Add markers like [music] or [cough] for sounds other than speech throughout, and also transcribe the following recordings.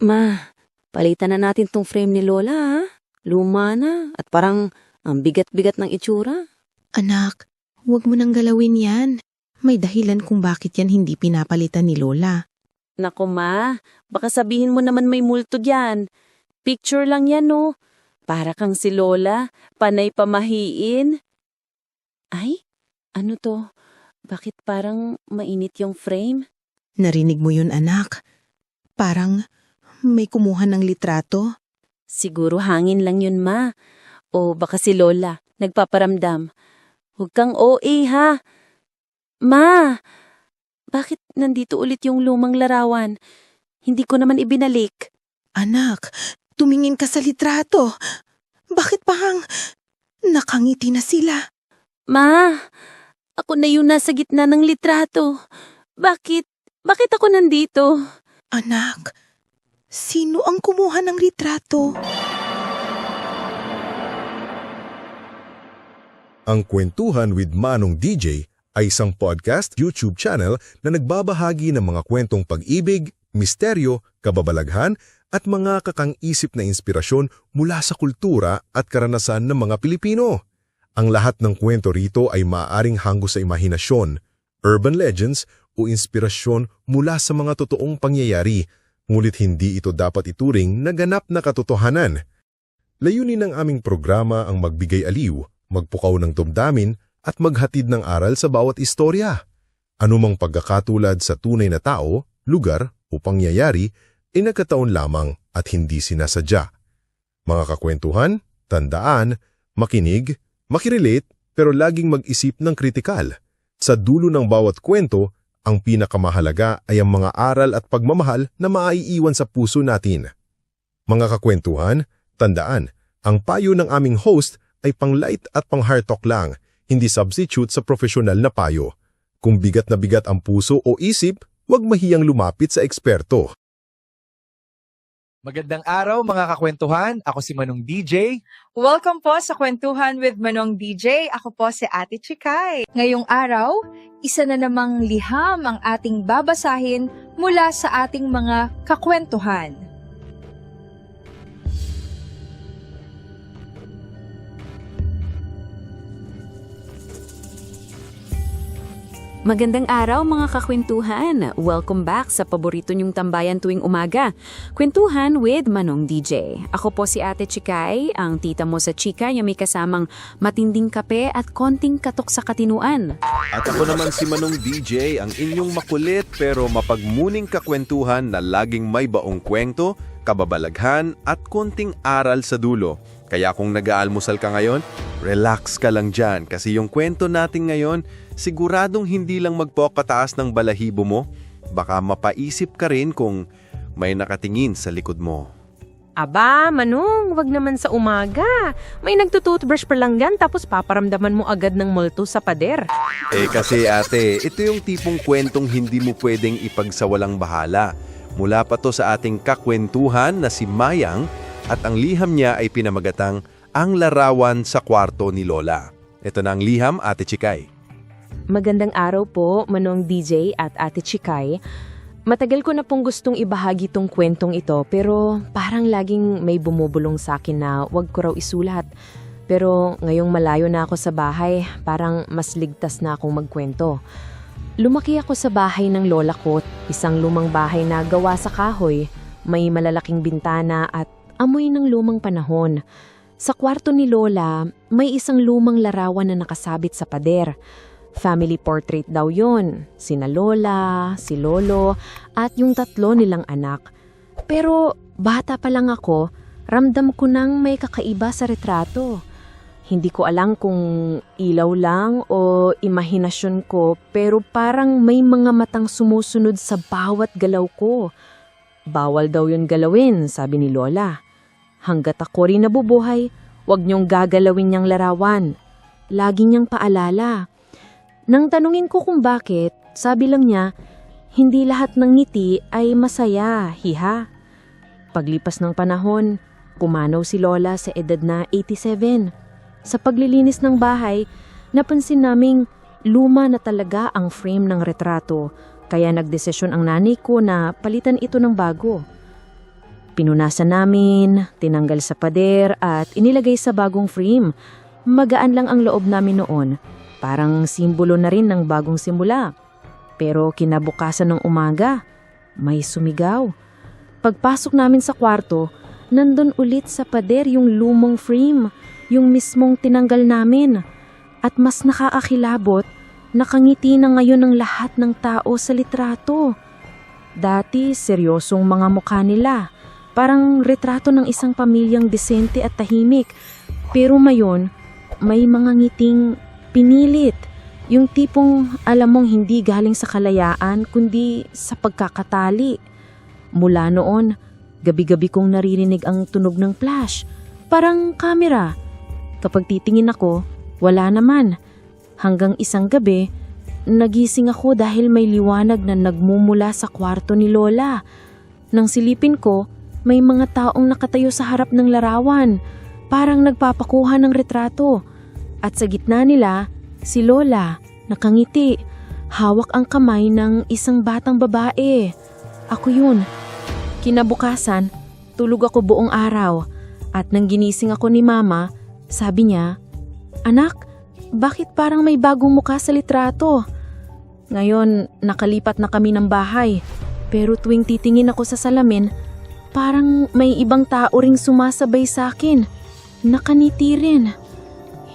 Ma, palitan na natin tong frame ni Lola ha. Luma na at parang ang bigat-bigat ng itsura. Anak, huwag mo nang galawin yan. May dahilan kung bakit yan hindi pinapalitan ni Lola. Nako ma, baka sabihin mo naman may multo diyan. Picture lang yan no. Para kang si Lola, panay pamahiin. Ay, ano to? Bakit parang mainit yung frame? Narinig mo yun, anak. Parang may kumuha ng litrato. Siguro hangin lang yun ma. O baka si Lola, nagpaparamdam. Huwag kang OA ha. Ma, bakit nandito ulit yung lumang larawan? Hindi ko naman ibinalik. Anak, tumingin ka sa litrato. Bakit pahang nakangiti na sila? Ma, ako na yung nasa gitna ng litrato. Bakit? Bakit ako nandito? Anak, sino ang kumuha ng litrato? Ang Kwentuhan with Manong DJ ay isang podcast YouTube channel na nagbabahagi ng mga kwentong pag-ibig, misteryo, kababalaghan at mga kakang-isip na inspirasyon mula sa kultura at karanasan ng mga Pilipino. Ang lahat ng kwento rito ay maaaring hanggo sa imahinasyon, urban legends o inspirasyon mula sa mga totoong pangyayari, ngunit hindi ito dapat ituring na ganap na katotohanan. Layunin ng aming programa ang magbigay aliw, magpukaw ng dumdamin at maghatid ng aral sa bawat istorya. Anumang pagkakatulad sa tunay na tao, lugar o pangyayari ay nagkataon lamang at hindi sinasadya. Mga kakwentuhan, tandaan, makinig, makirelate pero laging mag-isip ng kritikal. Sa dulo ng bawat kwento, ang pinakamahalaga ay ang mga aral at pagmamahal na maaiiwan sa puso natin. Mga kakwentuhan, tandaan, ang payo ng aming host ay pang light at pang heart talk lang, hindi substitute sa profesional na payo. Kung bigat na bigat ang puso o isip, huwag mahiyang lumapit sa eksperto. Magandang araw mga kakwentuhan. Ako si Manong DJ. Welcome po sa Kwentuhan with Manong DJ. Ako po si Ate Chikay. Ngayong araw, isa na namang liham ang ating babasahin mula sa ating mga kakwentuhan. Magandang araw mga kakwentuhan! Welcome back sa paborito niyong tambayan tuwing umaga. Kwentuhan with Manong DJ. Ako po si Ate Chikay, ang tita mo sa chika yung may kasamang matinding kape at konting katok sa katinuan. At ako naman si Manong DJ, ang inyong makulit pero mapagmuning kakwentuhan na laging may baong kwento, kababalaghan at konting aral sa dulo. Kaya kung nag-aalmusal ka ngayon, relax ka lang dyan kasi yung kwento natin ngayon, siguradong hindi lang magpokataas ng balahibo mo, baka mapaisip ka rin kung may nakatingin sa likod mo. Aba, Manong, wag naman sa umaga. May nagtutoothbrush pa lang yan tapos paparamdaman mo agad ng multo sa pader. Eh kasi ate, ito yung tipong kwentong hindi mo pwedeng ipagsawalang bahala. Mula pa to sa ating kakwentuhan na si Mayang at ang liham niya ay pinamagatang Ang Larawan sa Kwarto ni Lola. Ito na ang liham, Ate Chikay. Magandang araw po, Manong DJ at Ate Chikay. Matagal ko na pong gustong ibahagi tong kwentong ito pero parang laging may bumubulong sa akin na wag ko raw isulat. Pero ngayong malayo na ako sa bahay, parang mas ligtas na akong magkwento. Lumaki ako sa bahay ng lola ko, isang lumang bahay na gawa sa kahoy, may malalaking bintana at amoy ng lumang panahon. Sa kwarto ni Lola, may isang lumang larawan na nakasabit sa pader. Family portrait daw yon. Sina Lola, si Lolo, at yung tatlo nilang anak. Pero bata pa lang ako, ramdam ko nang may kakaiba sa retrato. Hindi ko alam kung ilaw lang o imahinasyon ko pero parang may mga matang sumusunod sa bawat galaw ko. Bawal daw yun galawin, sabi ni Lola. Hanggat ako rin nabubuhay, huwag niyong gagalawin niyang larawan. Lagi niyang paalala. Nang tanungin ko kung bakit, sabi lang niya, hindi lahat ng ngiti ay masaya, hiha. Paglipas ng panahon, pumanaw si Lola sa edad na 87. Sa paglilinis ng bahay, napansin naming luma na talaga ang frame ng retrato, kaya nagdesisyon ang nanay ko na palitan ito ng bago. Pinunasan namin, tinanggal sa pader at inilagay sa bagong frame. Magaan lang ang loob namin noon. Parang simbolo na rin ng bagong simula. Pero kinabukasan ng umaga, may sumigaw. Pagpasok namin sa kwarto, nandun ulit sa pader yung lumong frame, yung mismong tinanggal namin. At mas nakakakilabot, nakangiti na ngayon ang lahat ng tao sa litrato. Dati, seryosong mga mukha nila. Parang retrato ng isang pamilyang desente at tahimik. Pero mayon, may mga ngiting pinilit. Yung tipong alam mong hindi galing sa kalayaan kundi sa pagkakatali. Mula noon, gabi-gabi kong naririnig ang tunog ng flash. Parang kamera. Kapag titingin ako, wala naman. Hanggang isang gabi, nagising ako dahil may liwanag na nagmumula sa kwarto ni Lola. Nang silipin ko, may mga taong nakatayo sa harap ng larawan, parang nagpapakuha ng retrato. At sa gitna nila, si Lola, nakangiti, hawak ang kamay ng isang batang babae. Ako yun. Kinabukasan, tulog ako buong araw at nang ginising ako ni Mama, sabi niya, Anak, bakit parang may bagong mukha sa litrato? Ngayon, nakalipat na kami ng bahay. Pero tuwing titingin ako sa salamin, parang may ibang tao ring sumasabay sa akin. Nakaniti rin.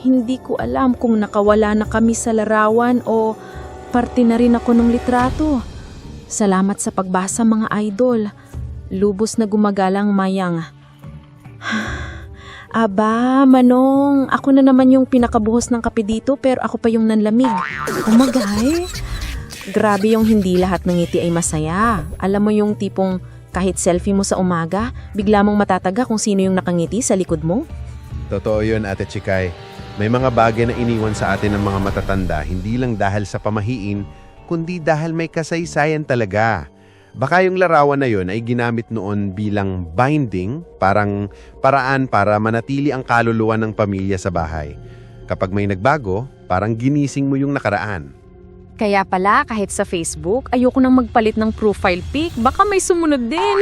Hindi ko alam kung nakawala na kami sa larawan o parte na rin ako ng litrato. Salamat sa pagbasa mga idol. Lubos na gumagalang mayang. [sighs] Aba, Manong, ako na naman yung pinakabuhos ng kape dito pero ako pa yung nanlamig. Umagay. Grabe yung hindi lahat ng ngiti ay masaya. Alam mo yung tipong kahit selfie mo sa umaga, bigla mong matataga kung sino yung nakangiti sa likod mo? Totoo yun, Ate Chikay. May mga bagay na iniwan sa atin ng mga matatanda hindi lang dahil sa pamahiin, kundi dahil may kasaysayan talaga. Baka yung larawan na yun ay ginamit noon bilang binding, parang paraan para manatili ang kaluluwa ng pamilya sa bahay. Kapag may nagbago, parang ginising mo yung nakaraan. Kaya pala, kahit sa Facebook, ayoko nang magpalit ng profile pic. Baka may sumunod din.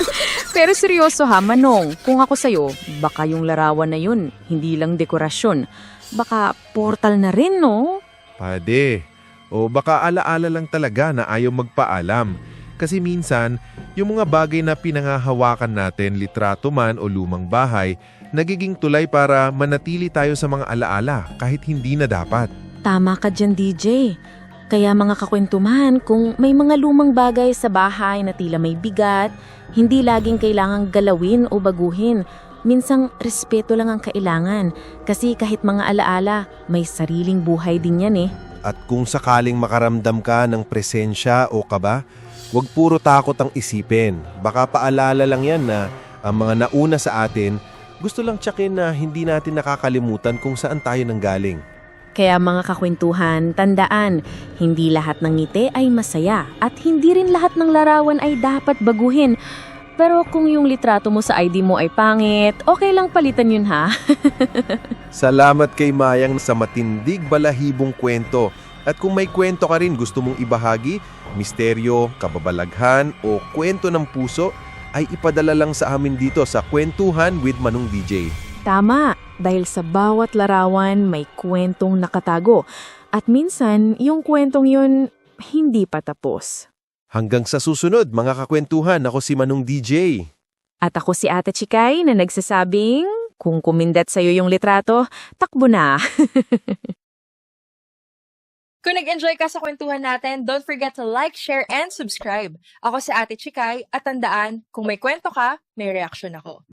[laughs] Pero seryoso ha, Manong, kung ako sa'yo, baka yung larawan na yun, hindi lang dekorasyon. Baka portal na rin, no? Pwede. O baka alaala lang talaga na ayaw magpaalam. Kasi minsan, yung mga bagay na pinangahawakan natin, litrato man o lumang bahay, nagiging tulay para manatili tayo sa mga alaala kahit hindi na dapat. Tama ka dyan, DJ. Kaya mga kakwentuman, kung may mga lumang bagay sa bahay na tila may bigat, hindi laging kailangang galawin o baguhin. Minsang respeto lang ang kailangan. Kasi kahit mga alaala, may sariling buhay din yan eh. At kung sakaling makaramdam ka ng presensya o kaba, huwag puro takot ang isipin. Baka paalala lang yan na ang mga nauna sa atin, gusto lang tsakin na hindi natin nakakalimutan kung saan tayo nanggaling. Kaya mga kakwentuhan, tandaan, hindi lahat ng ngiti ay masaya at hindi rin lahat ng larawan ay dapat baguhin. Pero kung yung litrato mo sa ID mo ay pangit, okay lang palitan yun ha. [laughs] Salamat kay Mayang sa matindig balahibong kwento. At kung may kwento ka rin gusto mong ibahagi, misteryo, kababalaghan o kwento ng puso, ay ipadala lang sa amin dito sa Kwentuhan with Manong DJ. Tama, dahil sa bawat larawan may kwentong nakatago. At minsan, yung kwentong yun hindi pa tapos. Hanggang sa susunod, mga kakwentuhan, ako si Manong DJ. At ako si Ate Chikay na nagsasabing, kung kumindat sa'yo yung litrato, takbo na. [laughs] Kung nag-enjoy ka sa kwentuhan natin, don't forget to like, share, and subscribe. Ako si Ate Chikay at tandaan, kung may kwento ka, may reaction ako.